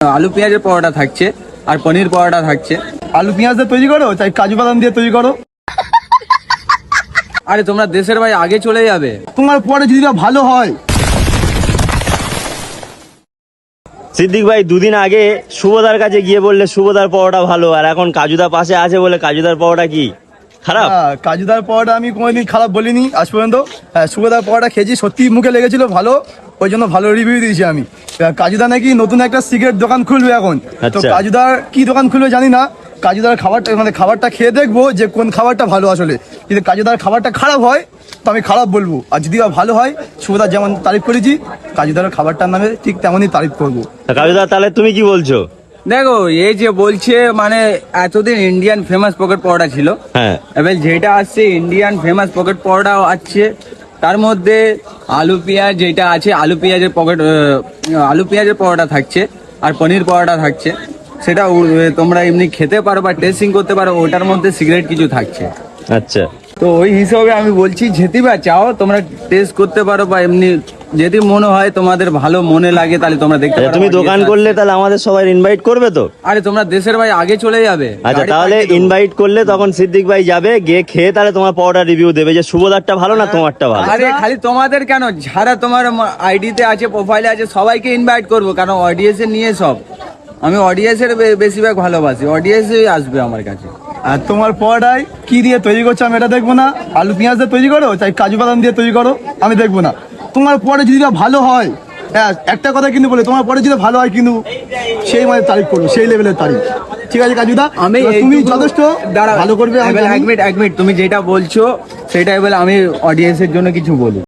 আলু পেঁয়াজের পরোটা থাকছে আর পনির পরোটা থাকছে। আলু পেঁয়াজ দিয়ে তৈরি করো চাই কাজু বাদাম দিয়ে তৈরি করো। আরে তোমরা দেশের ভাই আগে চলে যাবে। তোমার পরে যদি বা ভালো হয়। সিদ্দিক ভাই দুদিন আগে শুভদার কাছে গিয়ে বললে শুভদার পরোটা ভালো আর এখন কাজুদা পাশে আছে বলে কাজুদার পরোটা কি? খারাপ? হ্যাঁ, কাজুদার পরোটা আমি কোনোদিন খারাপ বলিনি আজ পর্যন্ত হ্যাঁ সুগদার পরোটা খেয়েছি সত্যি মুখে লেগেছিল ভালো ওই জন্য ভালো রিভিউ দিয়েছি আমি। কাজুদা নাকি নতুন একটা সিগারেট দোকান খুলবে এখন। তো আচ্ছা। কাজুদার কি দোকান খুলবে জানি না কাজুদার খাবারটা মানে খাবারটা খেয়ে দেখব যে কোন খাবারটা ভালো আসলে। যদি কাজুদার খাবারটা খারাপ হয় তো আমি খারাপ বলব আর যদি ভালো হয় সুগদার যেমন তারিফ করেছি কাজুদার খাবারটার নামে ঠিক তেমনই তারিফ করব। তা কাজুদা তাহলে তুমি কি বলছো? দেখো এই যে বলছে মানে এতদিন ইন্ডিয়ান ফেমাস পকেট পরোটা ছিল। হ্যাঁ। এবার যেটা আসছে ইন্ডিয়ান ফেমাস পকেট পরোটা আছে তার মধ্যে আলু পেঁয়াজ যেটা আছে আলু পেঁয়াজের পকেট আলু পেঁয়াজের পরোটা থাকছে আর পনির পরোটা থাকছে। সেটা তোমরা এমনি খেতে পারো বা টেস্টিং করতে পারো ওটার মধ্যে সিগারেট কিছু থাকছে। আচ্ছা। তো ওই হিসাবে আমি বলছি যেতে বা চাও তোমরা টেস্ট করতে পারো বা এমনি যদি মনে হয় তোমাদের ভালো মনে লাগে তাহলে তোমরা দেখতে আচ্ছা, পারো তুমি দোকান করলে তাহলে আমাদের সবাই ইনভাইট করবে তো? আরে তোমরা দেশের ভাই আগে চলে যাবে। আচ্ছা তাহলে ইনভাইট করলে তখন সিদ্দিক ভাই যাবে গিয়ে খেয়ে তাহলে তোমার পরোটা রিভিউ দেবে যে শুভদারটা ভালো না তোমারটা ভালো? আরে খালি তোমাদের কেন? যারা তোমার আইডিতে আছে প্রোফাইলে আছে সবাইকে ইনভাইট করব কারণ অডিয়েন্সে নিয়ে সব। আমি অডিয়েন্সের বেশিরভাগ ভালোবাসি অডিয়েন্সই আসবে আমার কাছে। আর তোমার পরোটায় কি দিয়ে তৈরি করছ আমি এটা দেখব না? আলু পেঁয়াজ দিয়ে তৈরি করো চাই কাজু বাদাম দিয়ে তৈরি করো আমি দেখব না। তোমার পরে যদি ভালো হয় হ্যাঁ একটা কথা কিন্তু বলে তোমার পরে যদি ভালো হয় কিন্তু সেই মানে তারিখ করব সেই লেভেলের তারিখ। ঠিক আছে কাজুদা? আমি তুমি যথেষ্ট ভালো করবে। এক মিনিট এক মিনিট তুমি যেটা বলছো সেটা বলে আমি অডিয়েন্সের জন্য কিছু বলি।